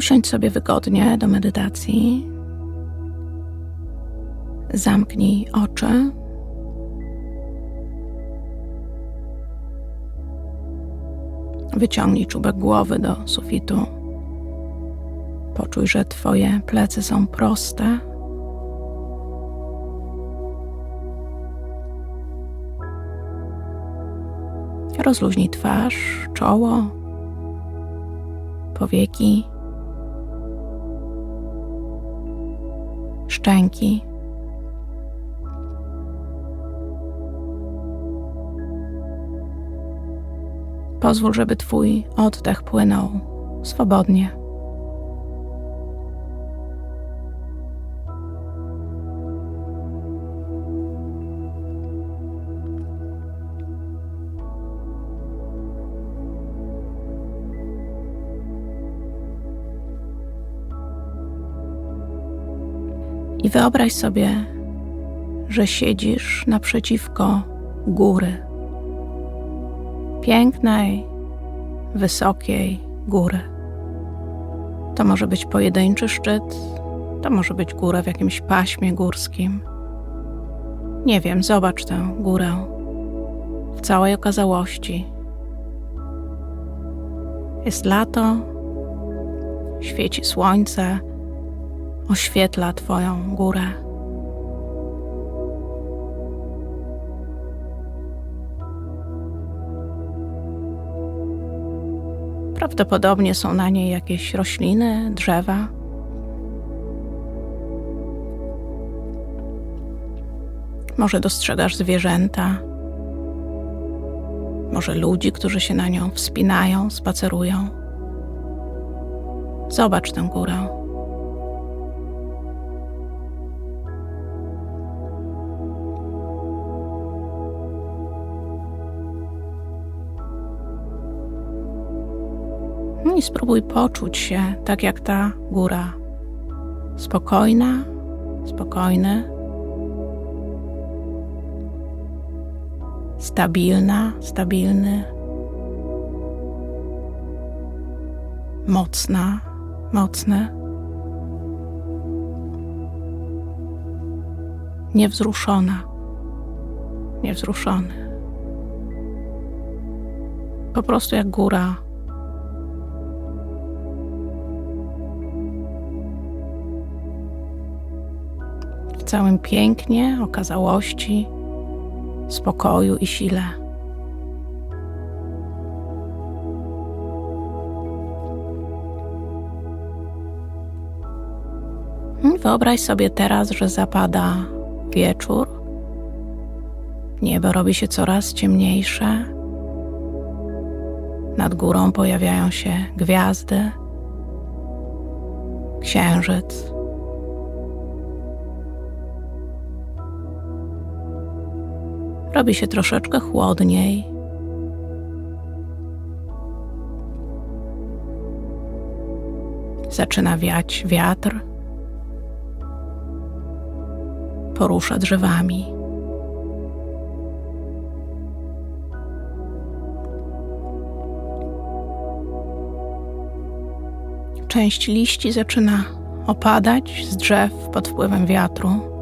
Usiądź sobie wygodnie do medytacji. Zamknij oczy. Wyciągnij czubek głowy do sufitu. Poczuj, że Twoje plecy są proste. Rozluźnij twarz, czoło, powieki, szczęki. Pozwól, żeby Twój oddech płynął swobodnie. I wyobraź sobie, że siedzisz naprzeciwko góry pięknej, wysokiej góry. To może być pojedynczy szczyt, to może być góra w jakimś paśmie górskim. Nie wiem, zobacz tę górę w całej okazałości. Jest lato, świeci słońce, oświetla Twoją górę. Prawdopodobnie są na niej jakieś rośliny, drzewa. Może dostrzegasz zwierzęta, może ludzi, którzy się na nią wspinają, spacerują. Zobacz tę górę. I spróbuj poczuć się tak jak ta góra. Spokojna, spokojny, stabilna, stabilny, mocna, mocny. Niewzruszona, niewzruszony. Po prostu jak góra całym pięknie, okazałości, spokoju i sile. Wyobraź sobie teraz, że zapada wieczór. Niebo robi się coraz ciemniejsze. Nad górą pojawiają się gwiazdy, księżyc. Robi się troszeczkę chłodniej. Zaczyna wiać wiatr, porusza drzewami. Część liści zaczyna opadać z drzew pod wpływem wiatru.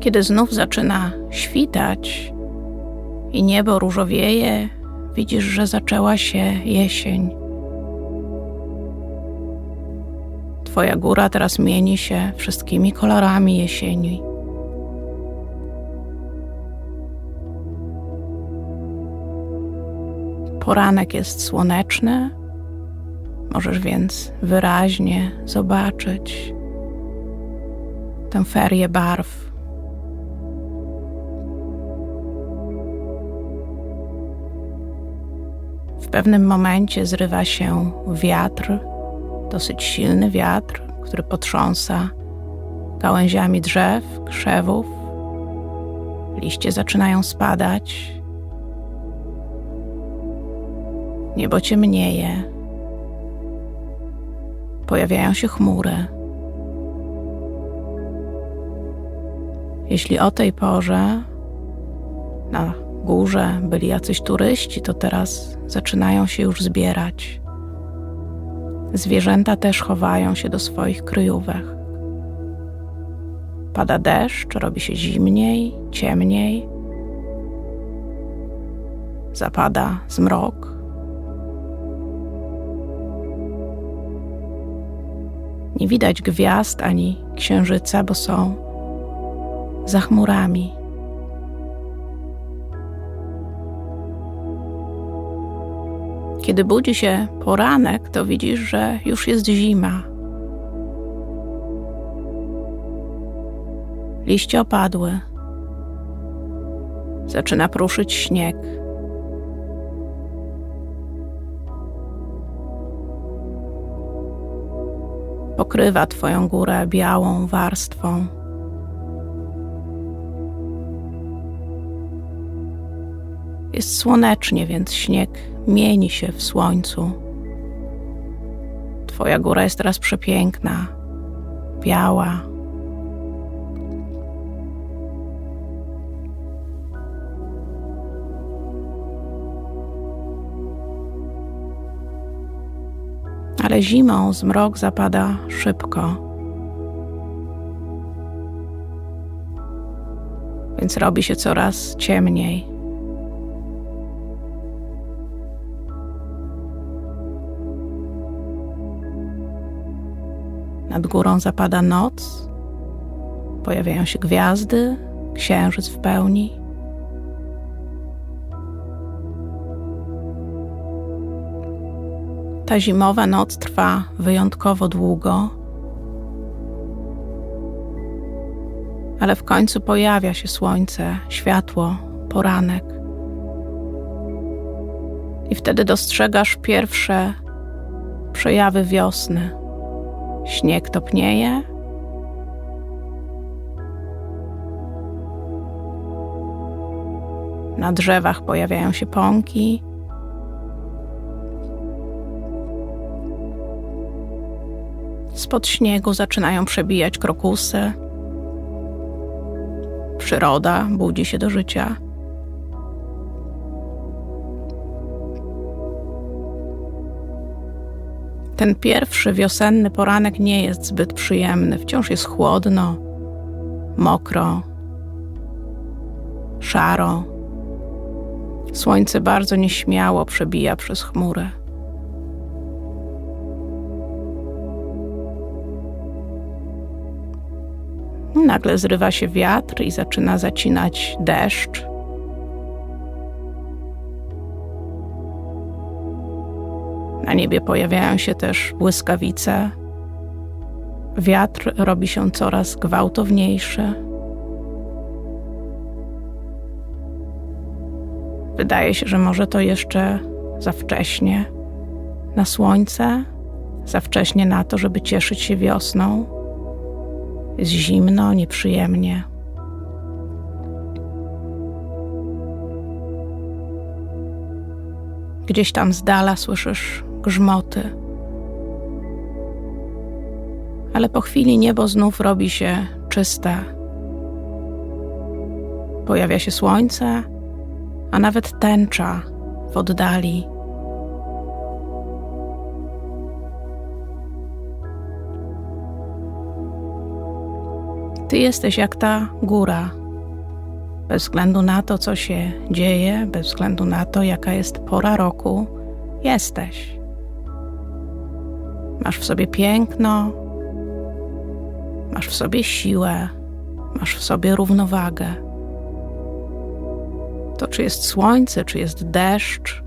Kiedy znów zaczyna świtać i niebo różowieje, widzisz, że zaczęła się jesień. Twoja góra teraz mieni się wszystkimi kolorami jesieni. Poranek jest słoneczny, możesz więc wyraźnie zobaczyć tę ferię barw pewnym momencie zrywa się wiatr, dosyć silny wiatr, który potrząsa gałęziami drzew, krzewów. Liście zaczynają spadać. Niebo ciemnieje. Pojawiają się chmury. Jeśli o tej porze górze byli jacyś turyści, to teraz zaczynają się już zbierać. Zwierzęta też chowają się do swoich kryjówek. Pada deszcz, robi się zimniej, ciemniej. Zapada zmrok. Nie widać gwiazd ani księżyca, bo są za chmurami. Kiedy budzi się poranek, to widzisz, że już jest zima. Liście opadły. Zaczyna pruszyć śnieg. Pokrywa twoją górę białą warstwą. Jest słonecznie, więc śnieg mieni się w słońcu. Twoja góra jest teraz przepiękna, biała. Ale zimą zmrok zapada szybko. Więc robi się coraz ciemniej. Nad górą zapada noc, pojawiają się gwiazdy, księżyc w pełni. Ta zimowa noc trwa wyjątkowo długo, ale w końcu pojawia się słońce, światło, poranek. I wtedy dostrzegasz pierwsze przejawy wiosny. Śnieg topnieje. Na drzewach pojawiają się pąki. Spod śniegu zaczynają przebijać krokusy. Przyroda budzi się do życia. Ten pierwszy wiosenny poranek nie jest zbyt przyjemny. Wciąż jest chłodno, mokro, szaro. Słońce bardzo nieśmiało przebija przez chmury. Nagle zrywa się wiatr i zaczyna zacinać deszcz. Na niebie pojawiają się też błyskawice. Wiatr robi się coraz gwałtowniejszy. Wydaje się, że może to jeszcze za wcześnie na słońce, za wcześnie na to, żeby cieszyć się wiosną. Jest zimno, nieprzyjemnie. Gdzieś tam z dala słyszysz grzmoty. Ale po chwili niebo znów robi się czyste. Pojawia się słońce, a nawet tęcza w oddali. Ty jesteś jak ta góra, bez względu na to, co się dzieje, bez względu na to, jaka jest pora roku, jesteś. Masz w sobie piękno, masz w sobie siłę, masz w sobie równowagę. To, czy jest słońce, czy jest deszcz,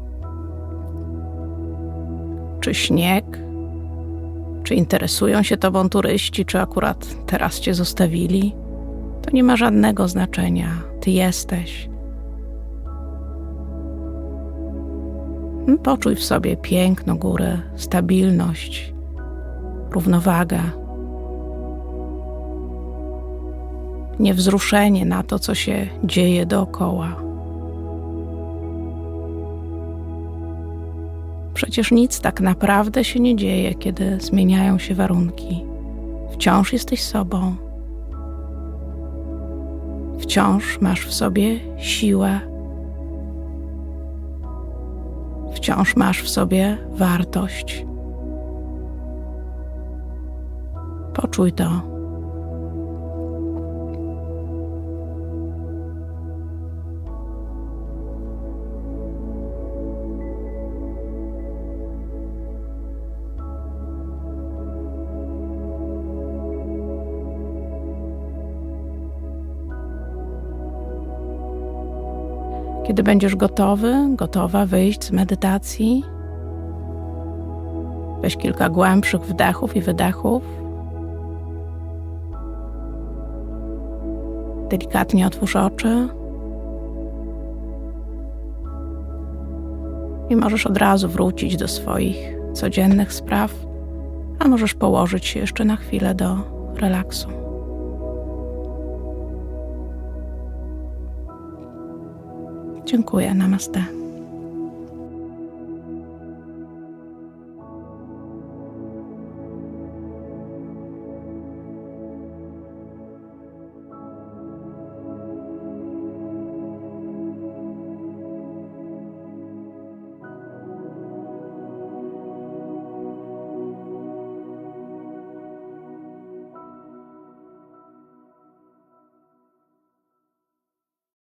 czy śnieg, czy interesują się tobą turyści, czy akurat teraz cię zostawili, to nie ma żadnego znaczenia. Ty jesteś. Poczuj w sobie piękno góry, stabilność, równowaga, niewzruszenie na to, co się dzieje dookoła. Przecież nic tak naprawdę się nie dzieje, kiedy zmieniają się warunki. Wciąż jesteś sobą. Wciąż masz w sobie siłę, wciąż masz w sobie wartość. Poczuj to. Kiedy będziesz gotowy, gotowa wyjść z medytacji, weź kilka głębszych wdechów i wydechów. Delikatnie otwórz oczy. I możesz od razu wrócić do swoich codziennych spraw, a możesz położyć się jeszcze na chwilę do relaksu. Dziękuję. Namaste.